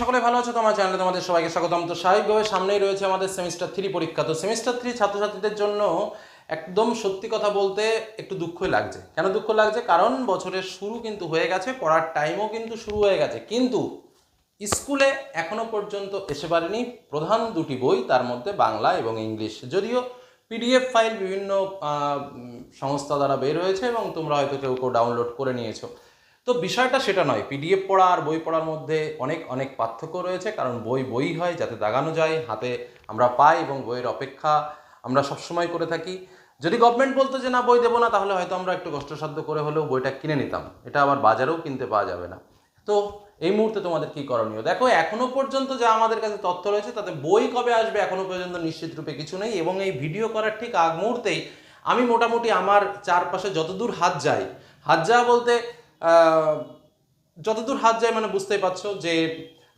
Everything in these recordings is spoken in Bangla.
সকলে ভালো আছো তোমার চ্যানেলে তোমাদের সবাইকে স্বাগতম তো স্বাভাবিকভাবে সামনেই রয়েছে আমাদের সেমিস্টার থ্রি পরীক্ষা। তো সেমিস্টার থ্রি ছাত্রছাত্রীদের জন্য একদম সত্যি কথা বলতে একটু দুঃখই লাগছে। কেন দুঃখ লাগছে? কারণ বছরের শুরু কিন্তু হয়ে গেছে, পড়ার টাইমও কিন্তু শুরু হয়ে গেছে। কিন্তু স্কুলে এখনও পর্যন্ত এসে পারেনি প্রধান দুটি বই, তার মধ্যে বাংলা এবং ইংলিশ। যদিও পিডিএফ ফাইল বিভিন্ন সংস্থা দ্বারা বের হয়েছে এবং তোমরা হয়তো কেউ কেউ ডাউনলোড করে নিয়েছো। তো বিষয়টা সেটা নয়। পিডিএফ পড়া আর বই পড়ার মধ্যে অনেক অনেক পার্থক্য রয়েছে। কারণ বই বই হয়, যাতে দাগানো যায়, হাতে আমরা পাই এবং বইয়ের অপেক্ষা আমরা সবসময় করে থাকি। যদি গভর্নমেন্ট বলতো যে, না, বই দেবো না, তাহলে হয়তো আমরা একটু কষ্টসাধ্য করে হলেও বইটা কিনে নিতাম। এটা আবার বাজারেও কিনতে পাওয়া যাবে না। তো এই মুহূর্তে তোমাদের কি করণীয়? দেখো, এখনও পর্যন্ত যা আমাদের কাছে তথ্য রয়েছে, তাতে বই কবে আসবে এখনও পর্যন্ত নিশ্চিত রূপে কিছু নেই এবং এই ভিডিও করার ঠিক আগ মুহূর্তেই আমি মোটামুটি আমার চারপাশে যতদূর হাত যায়, হাত যাওয়া বলতে যতদূর হাত যায় মানে বুঝতেই পারছ যে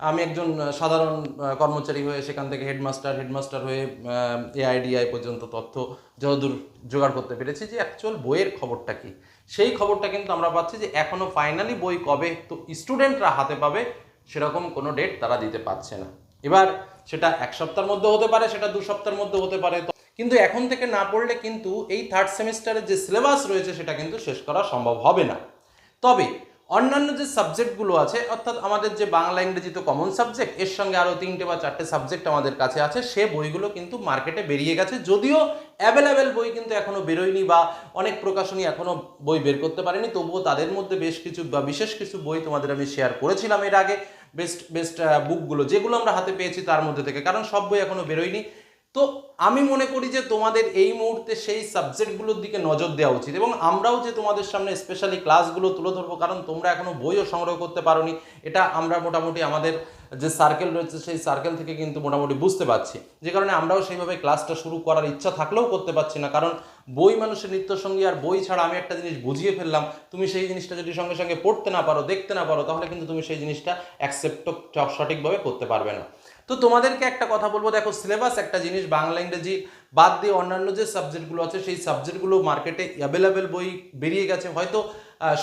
আমি একজন সাধারণ কর্মচারী হয়ে সেখান থেকে হেডমাস্টার হেডমাস্টার হয়ে এআইডিআই পর্যন্ত তথ্য যতদূর জোগাড় করতে পেরেছি যে অ্যাকচুয়াল বইয়ের খবরটা কি। সেই খবরটা কিন্তু আমরা পাচ্ছি যে এখনও ফাইনালি বই কবে তো স্টুডেন্টরা হাতে পাবে, সেরকম কোনো ডেট তারা দিতে পারছে না। এবার সেটা এক সপ্তাহের মধ্যে হতে পারে, সেটা দু সপ্তাহের মধ্যে হতে পারে কিন্তু এখন থেকে না পড়লে কিন্তু এই থার্ড সেমিস্টারের যে সিলেবাস রয়েছে সেটা কিন্তু শেষ করা সম্ভব হবে না। তবে অন্যান্য যে সাবজেক্টগুলো আছে, অর্থাৎ আমাদের যে বাংলা, ইংরেজি তো কমন সাবজেক্ট এর সঙ্গে আরও তিনটে বা চারটে সাবজেক্ট আমাদের কাছে আছে, সে বইগুলো কিন্তু মার্কেটে বেরিয়ে গেছে। যদিও অ্যাভেলেবেল বই কিন্তু এখনও বেরোয়নি বা অনেক প্রকাশনী এখনও বই বের করতে পারেনি, তবুও তাদের মধ্যে বেশ কিছু বা বিশেষ কিছু বই তোমাদের আমি শেয়ার করেছিলাম এর আগে। বেস্ট বেস্ট বুকগুলো যেগুলো আমরা হাতে পেয়েছি তার মধ্যে থেকে, কারণ সব বই এখনও বেরোয়নি। তো আমি মনে করি যে তোমাদের এই মুহূর্তে সেই সাবজেক্টগুলোর দিকে নজর দেওয়া উচিত এবং আমরাও যে তোমাদের সামনে স্পেশালি ক্লাসগুলো তুলে ধরবো, কারণ তোমরা এখনও বইও সংগ্রহ করতে পারোনি, এটা আমরা মোটামুটি আমাদের যে সার্কেল রয়েছে সেই সার্কেল থেকে কিন্তু মোটামুটি বুঝতে পারছি। যে কারণে আমরাও সেইভাবে ক্লাসটা শুরু করার ইচ্ছা থাকলেও করতে পারছি না, কারণ বই মানুষের নিত্যসঙ্গী আর বই ছাড়া আমি একটা জিনিস বুঝিয়ে ফেললাম, তুমি সেই জিনিসটা যদি সঙ্গে সঙ্গে পড়তে না পারো, দেখতে না পারো, তাহলে কিন্তু তুমি সেই জিনিসটা অ্যাকসেপ্ট সঠিকভাবে করতে পারবে না। তো তোমাদেরকে একটা কথা বলব, দেখো সিলেবাস একটা জিনিস বাংলা, ইংরেজি বাদ দিয়ে অন্যান্য যে সাবজেক্টগুলো আছে, সেই সাবজেক্টগুলো মার্কেটে অ্যাভেলেবেল বই বেরিয়ে গেছে। হয়তো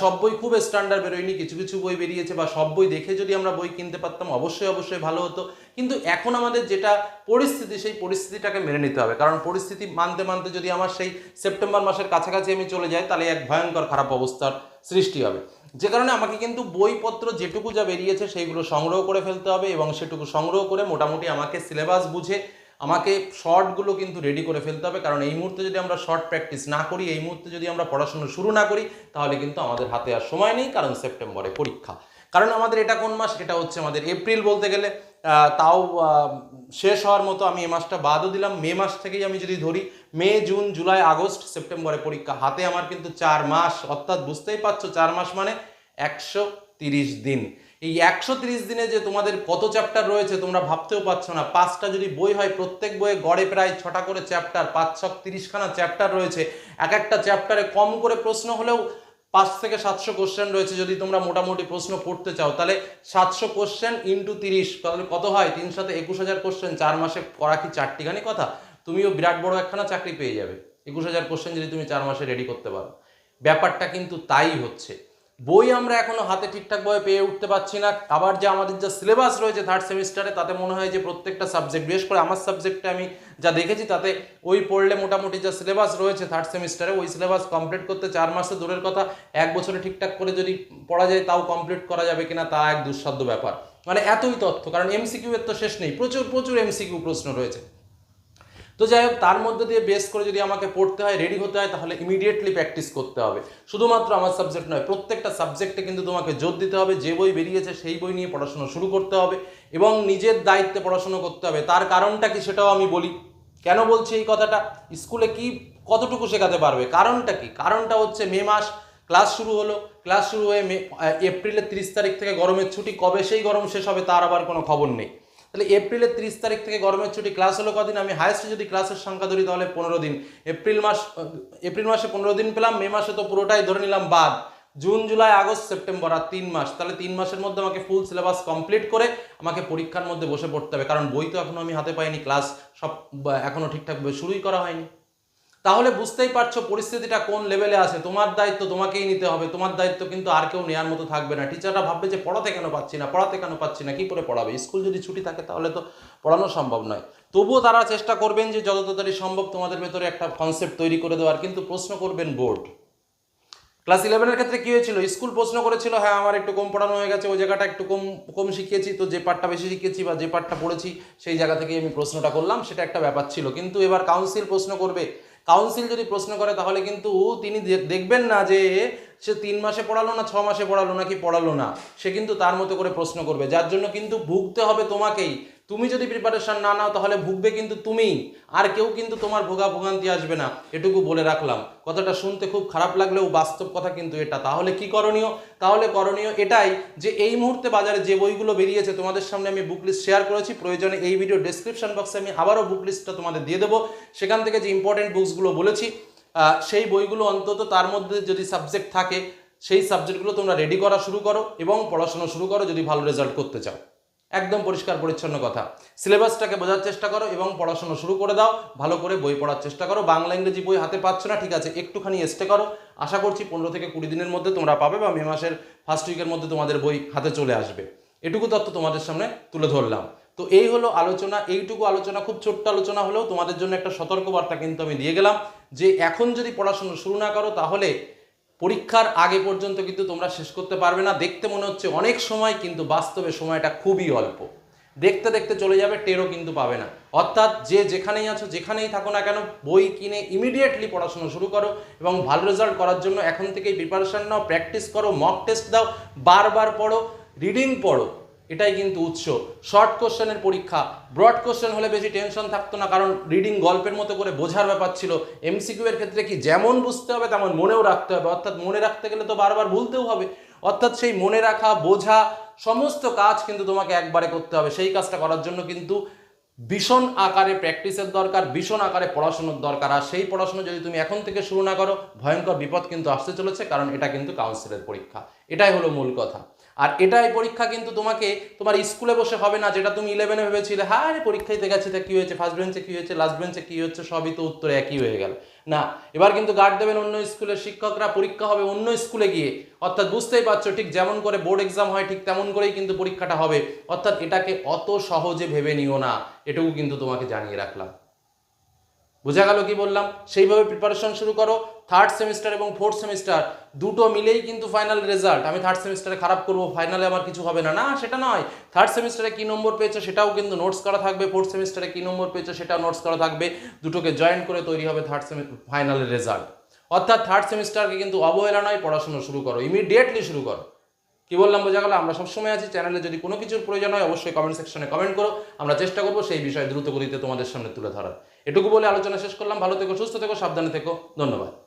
সব বই খুব স্ট্যান্ডার্ড বেরোয়নি, কিছু কিছু বই বেরিয়েছে বা সব বই দেখে যদি আমরা বই কিনতে পারতাম, অবশ্যই অবশ্যই ভালো হতো। কিন্তু এখন আমাদের যেটা পরিস্থিতি, সেই পরিস্থিতিটাকে মেনে নিতে হবে। কারণ পরিস্থিতি মানতে মানতে যদি আমার সেই সেপ্টেম্বর মাসের কাছাকাছি আমি চলে যাই, তাহলে এক ভয়ঙ্কর খারাপ অবস্থার সৃষ্টি হবে। যে কারণে আমাকে কিন্তু বইপত্র যেটুকু যা বেরিয়েছে সেইগুলো সংগ্রহ করে ফেলতে হবে এবং সেটুকু সংগ্রহ করে মোটামুটি আমাকে সিলেবাস বুঝে আমাকে শর্টগুলো কিন্তু রেডি করে ফেলতে হবে। কারণ এই মুহূর্তে যদি আমরা শর্ট প্র্যাকটিস না করি, এই মুহূর্তে যদি আমরা পড়াশুনো শুরু না করি, তাহলে কিন্তু আমাদের হাতে আর সময় নেই, কারণ সেপ্টেম্বরে পরীক্ষা। কারণ আমাদের এটা কোন মাস? এটা হচ্ছে আমাদের এপ্রিল বলতে গেলে। তাও শেষ হওয়ার মতো আমি এই মাসটা বাদও দিলাম। মে মাস থেকেই আমি যদি ধরি, মে, জুন, জুলাই, আগস্ট, সেপ্টেম্বরে পরীক্ষা। হাতে আমার কিন্তু চার মাস, অর্থাৎ বুঝতেই পারছ, চার মাস মানে একশো তিরিশ দিন। এই একশো তিরিশ দিনে যে তোমাদের কত চ্যাপ্টার রয়েছে, তোমরা ভাবতেও পারছ না। পাঁচটা যদি বই হয়, প্রত্যেক বইয়ে গড়ে প্রায় ছটা করে চ্যাপ্টার পাঁচ ছক তিরিশখানা চ্যাপ্টার রয়েছে। এক একটা চ্যাপ্টারে কম করে প্রশ্ন হলেও পাঁচ থেকে সাতশো কোশ্চেন রয়েছে। যদি তোমরা মোটামুটি প্রশ্ন পড়তে চাও, তাহলে সাতশো কোশ্চেন ইন্টু তিরিশ, তাহলে কত হয়? তিন সাথে একুশ হাজার কোশ্চেন চার মাসে করা কি চারটিখানি কথা? তুমিও বিরাট বড় একখানা চাকরি পেয়ে যাবে। একুশ হাজার কোশ্চেন যদি তুমি চার মাসে রেডি করতে পারো। ব্যাপারটা কিন্তু তাই হচ্ছে। বই আমরা এখনও হাতে ঠিকঠাকভাবে পেয়ে উঠতে পারছি না। আবার যে আমাদের যা সিলেবাস রয়েছে থার্ড সেমিস্টারে তাতে মনে হয় যে প্রত্যেকটা সাবজেক্ট বিশেষ করে আমার সাবজেক্টে আমি যা দেখেছি, তাতে ওই পড়লে মোটামুটি যা সিলেবাস রয়েছে থার্ড সেমিস্টারে ওই সিলেবাস কমপ্লিট করতে চার মাসে দূরের কথা। এক বছরে ঠিকঠাক করে যদি পড়া যায়, তাও কমপ্লিট করা যাবে কিনা, তা এক দুঃসাধ্য ব্যাপার। মানে এতই তথ্য, কারণ এমসিকিউ এর তো শেষ নেই। প্রচুর প্রচুর এমসিকিউ প্রশ্ন রয়েছে। তো যাই হোক, তার মধ্যে দিয়ে বেস করে যদি আমাকে পড়তে হয় রেডি হতে হয়, তাহলে ইমিডিয়েটলি প্র্যাকটিস করতে হবে। শুধুমাত্র আমার সাবজেক্ট নয়, প্রত্যেকটা সাবজেক্টে কিন্তু তোমাকে জোর দিতে হবে, যে বই বেরিয়েছে সেই বই নিয়ে পড়াশোনা শুরু করতে হবে এবং নিজের দায়িত্বে পড়াশোনা করতে হবে। তার কারণটা কি সেটাও আমি বলি। কেন বলছি এই কথাটা? স্কুলে কি কতটুকু শেখাতে পারবে? কারণটা কি? কারণটা হচ্ছে মে মাস ক্লাস শুরু হলো। ক্লাস শুরু হয়ে মে এপ্রিলের তিরিশ তারিখ থেকে গরমের ছুটি। কবে সেই গরম শেষ হবে তার আবার কোনো খবর নেই। তাহলে এপ্রিলের তিরিশ তারিখ থেকে গরমের ছুটি, ক্লাস হলো কদিন? আমি হায়েস্ট যদি ক্লাসের সংখ্যা ধরি তাহলে পনেরো দিন। এপ্রিল মাস, এপ্রিল মাসে পনেরো দিন পেলাম, মে মাসে তো পুরোটাই ধরে নিলাম বাদ। জুন, জুলাই, আগস্ট, সেপ্টেম্বর, আর তিন মাস। তাহলে তিন মাসের মধ্যে আমাকে ফুল সিলেবাস কমপ্লিট করে আমাকে পরীক্ষার মধ্যে বসে পড়তে হবে। কারণ বই তো এখনও আমি হাতে পাইনি ক্লাস সব এখনও ঠিকঠাকভাবে শুরুই করা হয়নি। তাহলে বুঝতেই পারছ পরিস্থিতিটা কোন লেভেলে আছে। তোমার দায়িত্ব তোমাকেই নিতে হবে। তোমার দায়িত্ব কিন্তু আর কেউ নেওয়ার মতো থাকবে না। টিচাররা ভাববে যে পড়াতে কেন পাচ্ছি না, পড়াতে কেন পাচ্ছি না, কি করে পড়াবে? স্কুল যদি ছুটি থাকে তাহলে তো পড়ানো সম্ভব নয়। তবুও তারা চেষ্টা করবেন যে যত তাড়াতাড়ি সম্ভব তোমাদের ভেতরে একটা কনসেপ্ট তৈরি করে দেওয়ার। কিন্তু প্রশ্ন করবেন বোর্ড ক্লাস ইলেভেনের ক্ষেত্রে কী হয়েছিল? স্কুল প্রশ্ন করেছিল হ্যাঁ আমার একটু কম পড়ানো হয়ে গেছে, ওই জায়গাটা একটু কম কম শিখিয়েছি, তো যে পার্টটা বেশি শিখেছি বা যে পার্টটা পড়েছি, সেই জায়গা থেকে আমি প্রশ্নটা করলাম। সেটা একটা ব্যাপার ছিল। কিন্তু এবার কাউন্সিল প্রশ্ন করবে কাউন্সিল যদি প্রশ্ন করে, তাহলে কিন্তু তিনি দেখবেন না যে সে তিন মাসে পড়ালো না, ছ মাসে পড়ালো নাকি পড়ালো না। সে কিন্তু তার মতো করে প্রশ্ন করবে, যার জন্য কিন্তু ভুগতে হবে তোমাকেই। তুমি যদি প্রিপারেশন না নাও, তাহলে ভুগবে কিন্তু তুমিই আর কেউ কিন্তু তোমার ভোগা ভোগান্তি আসবে না। এটুকু বলে রাখলাম। কথাটা শুনতে খুব খারাপ লাগলেও বাস্তব কথা কিন্তু এটা। তাহলে কি করণীয়? তাহলে করণীয় এটাই যে এই মুহূর্তে বাজারে যে বইগুলো বেরিয়েছে, তোমাদের সামনে আমি বুক লিস্ট শেয়ার করেছি। প্রয়োজনে এই ভিডিও ডেসক্রিপশন বক্সে আমি আবারও বুক লিস্টটা তোমাদের দিয়ে দেবো। সেখান থেকে যে ইম্পর্টেন্ট বুকসগুলো বলেছি সেই বইগুলো অন্তত তার মধ্যে যদি সাবজেক্ট থাকে, সেই সাবজেক্টগুলো তোমরা রেডি করা শুরু করো এবং পড়াশোনা শুরু করো, যদি ভালো রেজাল্ট করতে চাও। একদম পরিষ্কার পরিচ্ছন্ন কথা। সিলেবাসটাকে বোঝার চেষ্টা করো এবং পড়াশোনা শুরু করে দাও, ভালো করে বই পড়ার চেষ্টা করো। বাংলা, ইংরেজি বই হাতে পাচ্ছ না, ঠিক আছে, একটুখানি এস্টে করো। আশা করছি পনেরো থেকে কুড়ি দিনের মধ্যে তোমরা পাবে বা মে মাসের ফার্স্ট উইকের মধ্যে তোমাদের বই হাতে চলে আসবে। এটুকু তথ্য তোমাদের সামনে তুলে ধরলাম। তো এই হলো আলোচনা, এইটুকু আলোচনা, খুব ছোট্ট আলোচনা হলেও তোমাদের জন্য একটা সতর্কবার্তা কিন্তু আমি দিয়ে গেলাম যে এখন যদি পড়াশোনা শুরু না করো তাহলে পরীক্ষার আগে পর্যন্ত কিন্তু তোমরা শেষ করতে পারবে না। দেখতে মনে হচ্ছে অনেক সময় কিন্তু বাস্তবে সময়টা খুবই অল্প। দেখতে দেখতে চলে যাবে, টেরও কিন্তু পাবে না। অর্থাৎ যে যেখানেই আছো, যেখানেই থাকো না কেন, বই কিনে ইমিডিয়েটলি পড়াশোনা শুরু করো এবং ভালো রেজাল্ট করার জন্য এখন থেকেই প্রিপারেশান নাও প্র্যাকটিস করো মক টেস্ট দাও, বারবার পড়ো রিডিং পড়ো। এটাই কিন্তু উৎস। শর্ট কোশ্চেনের পরীক্ষা। ব্রড কোশ্চেন হলে বেশি টেনশন থাকতো না, কারণ রিডিং গল্পের মতো করে বোঝার ব্যাপার ছিল। এমসিকিউ এর ক্ষেত্রে কি যেমন বুঝতে হবে, তেমন মনেও রাখতে হবে। অর্থাৎ মনে রাখতে গেলে তো বারবার ভুলতেও হবে। অর্থাৎ সেই মনে রাখা, বোঝা, সমস্ত কাজ কিন্তু তোমাকে একবারে করতে হবে। সেই কাজটা করার জন্য কিন্তু ভীষণ আকারে প্র্যাকটিসের দরকার, ভীষণ আকারে পড়াশোনার দরকার। আর সেই পড়াশোনা যদি তুমি এখন থেকে শুরু না করো, ভয়ঙ্কর বিপদ কিন্তু আসতে চলেছে, কারণ এটা কিন্তু কাউন্সিলের পরীক্ষা। এটাই হলো মূল কথা। আর এটাই পরীক্ষা কিন্তু তোমাকে, তোমার স্কুলে বসে হবে না, যেটা তুমি ইলেভেনে ভেবেছিলে হ্যাঁ রে পরীক্ষায় গেছে কি হয়েছে ফার্স্ট বেঞ্চে কি হয়েছে লাস্ট বেঞ্চে কি হচ্ছে, সবই তো উত্তর একই হয়ে গেল। না, এবার কিন্তু গার্ড দেবেন অন্য স্কুলের শিক্ষকরা পরীক্ষা হবে অন্য স্কুলে গিয়ে। অর্থাৎ বুঝতেই পারছ, ঠিক যেমন করে বোর্ড এক্সাম হয়, ঠিক তেমন করেই কিন্তু পরীক্ষাটা হবে। অর্থাৎ এটাকে অত সহজে ভেবে নিও না, এটুকু কিন্তু তোমাকে জানিয়ে রাখলাম। বোঝা গেল কি বললাম? সেইভাবে প্রিপারেশন শুরু করো। থার্ড সেমিস্টার এবং ফোর্থ সেমিস্টার দুটো মিলেই কিন্তু ফাইনাল রেজাল্ট আমি থার্ড সেমিস্টারে খারাপ করব ফাইনালে আমার কিছু হবে না। না, সেটা নয়। থার্ড সেমিস্টারে কি নম্বর পেয়েছ সেটাও কিন্তু নোটস করা থাকবে। ফোর্থ সেমিস্টারে কি নম্বর পেয়েছ সেটাও নোটস করা থাকবে। দুটোকে জয়েন করে তৈরি হবে থার্ড সেমি ফাইনালের রেজাল্ট অর্থাৎ থার্ড সেমিস্টারকে কিন্তু অবহেলা নয়, পড়াশোনা শুরু করো। ইমিডিয়েটলি শুরু করো। কি বললাম, বোঝা গেল? আমরা সবসময় আছি। চ্যানেলে যদি কোনো কিছুর প্রয়োজন হয়, অবশ্যই কমেন্ট সেকশনে কমেন্ট করো। আমরা চেষ্টা করব সেই বিষয়ে দ্রুত গতিতে তোমাদের সামনে তুলে ধরার। এটুকু বলে আলোচনা শেষ করলাম। ভালো থেকো, সুস্থ থেকো, সাবধানে থেকো। ধন্যবাদ।